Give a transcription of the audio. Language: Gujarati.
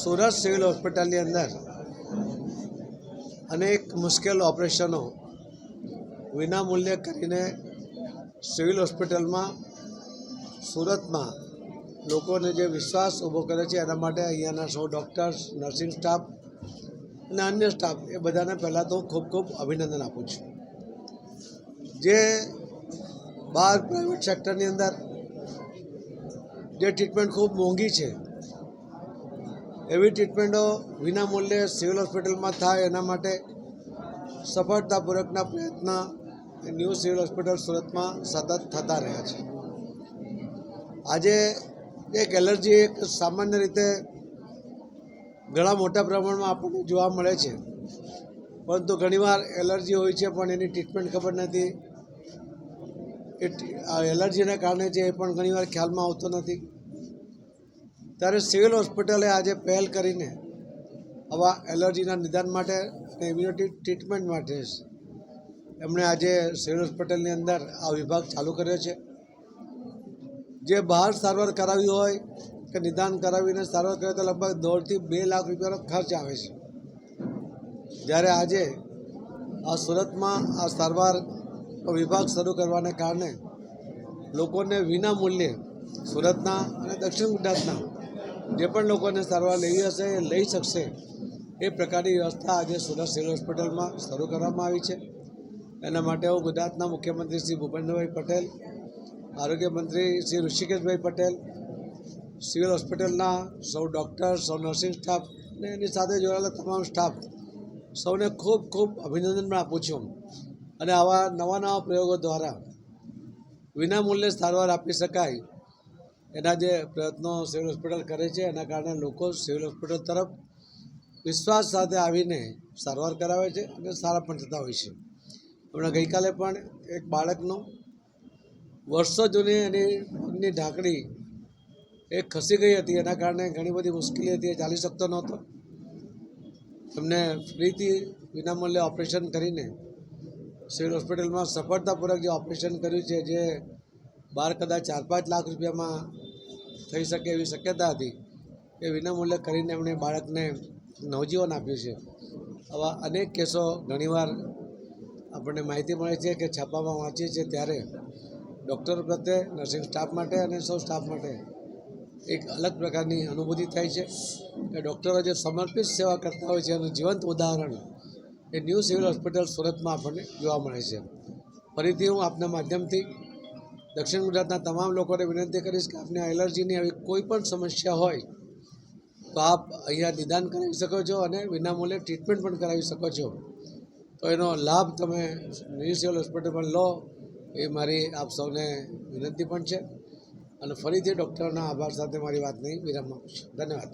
સુરત સિવિલ હોસ્પિટલની અંદર અનેક મુશ્કેલ ઓપરેશનો વિનામૂલ્યે કરીને સિવિલ હોસ્પિટલમાં સુરતમાં લોકોને જે વિશ્વાસ ઊભો કરે છે એના માટે અહીંયાના સૌ ડૉક્ટર્સ, નર્સિંગ સ્ટાફ અને અન્ય સ્ટાફ એ બધાને પહેલાં તો ખૂબ ખૂબ અભિનંદન આપું છું. જે બહાર પ્રાઇવેટ સેક્ટરની અંદર જે ટ્રીટમેન્ટ ખૂબ મોંઘી છે એવી ટ્રીટમેન્ટો વિના મૂલ્યે સિવિલ હોસ્પિટલમાં થાય એના માટે સફળતાપૂર્વકના પ્રયત્ન ન્યૂ સિવિલ હોસ્પિટલ સુરતમાં સતત થતા રહ્યા છે. આજે એક એલર્જી એક સામાન્ય રીતે ઘણા મોટા પ્રમાણમાં આપણને જોવા મળે છે. પરંતુ ઘણીવાર એલર્જી હોય છે પણ એની ટ્રીટમેન્ટ ખબર નથી. એ એલર્જીને કારણે છે એ પણ ઘણીવાર ખ્યાલમાં આવતો નથી. ત્યારે સિવિલ હોસ્પિટલે આજે પહેલ કરીને આવા એલર્જીના નિદાન માટે અને ઇમ્યુનિટી ટ્રીટમેન્ટ માટે એમણે આજે સિવિલ હોસ્પિટલની અંદર આ વિભાગ ચાલુ કર્યો છે. જે બહાર સારવાર કરાવી હોય કે નિદાન કરાવીને સારવાર કરે તો લગભગ દોઢથી બે લાખ રૂપિયાનો ખર્ચ આવે છે. જ્યારે આજે આ સુરતમાં આ સારવાર વિભાગ શરૂ કરવાને કારણે લોકોને વિના મૂલ્યે સુરતના અને દક્ષિણ ગુજરાતના જે પણ લોકોને સારવાર લેવી હશે એ લઈ શકશે, એ પ્રકારની વ્યવસ્થા આજે સુરત સિવિલ હોસ્પિટલમાં શરૂ કરવામાં આવી છે. એના માટે હું ગુજરાતના મુખ્યમંત્રી શ્રી ભૂપેન્દ્રભાઈ પટેલ, આરોગ્ય મંત્રી શ્રી ઋષિકેશભાઈ પટેલ, સિવિલ હોસ્પિટલના સૌ ડૉક્ટર, સૌ નર્સિંગ સ્ટાફ અને એની સાથે જોડાયેલા તમામ સ્ટાફ સૌને ખૂબ ખૂબ અભિનંદન પણ આપું છું. અને આવા નવા નવા પ્રયોગો દ્વારા વિના મૂલ્યે સારવાર આપી શકાય એના જે પ્રયત્નો સિવિલ હોસ્પિટલ કરે છે, એના કારણે લોકો સિવિલ હોસ્પિટલ તરફ વિશ્વાસ સાથે આવીને સારવાર કરાવે છે અને સારા પણ થતા હોય છે. હમણાં ગઈકાલે પણ એક બાળકનો વર્ષો જૂની એની પગની ઢાંકણી એ ખસી ગઈ હતી. એના કારણે ઘણી બધી મુશ્કેલી હતી, એ ચાલી શકતો નહોતો. એમને ફ્રીથી વિનામૂલ્યે ઓપરેશન કરીને સિવિલ હોસ્પિટલમાં સફળતાપૂર્વક જે ઓપરેશન કર્યું છે, જે બહાર કદાચ ચાર પાંચ લાખ રૂપિયામાં થઈ શકે એવી શક્યતા હતી એ વિનામૂલ્યે કરીને એમણે બાળકને નવજીવન આપ્યું છે. આવા અનેક કેસો ઘણીવાર આપણને માહિતી મળે છે કે છાપામાં વાંચીએ છીએ ત્યારે ડૉક્ટરો પ્રત્યે, નર્સિંગ સ્ટાફ માટે અને સૌ સ્ટાફ માટે એક અલગ પ્રકારની અનુભૂતિ થાય છે કે ડૉક્ટરો જે સમર્પિત સેવા કરતા હોય છે એનું જીવંત ઉદાહરણ એ ન્યૂ સિવિલ હોસ્પિટલ સુરતમાં આપણને જોવા મળે છે. ફરીથી હું આપના માધ્યમથી દક્ષિણ ગુજરાતના તમામ લોકોને વિનંતી કરીશ કે આપને એલર્જીની આવી કોઈ પણ સમસ્યા હોય, તો આપ અહીંયા નિદાન કરાવી શકો છો અને વિનામૂલ્યે ટ્રીટમેન્ટ પણ કરાવી શકો છો. તો એનો લાભ તમે મ્યુનિસિપલ હોસ્પિટલમાં લો, એ મારી આપ સૌને વિનંતી પણ છે. અને ફરીથી ડૉક્ટરના આભાર સાથે મારી વાતને વિરામ આપું છું. ધન્યવાદ.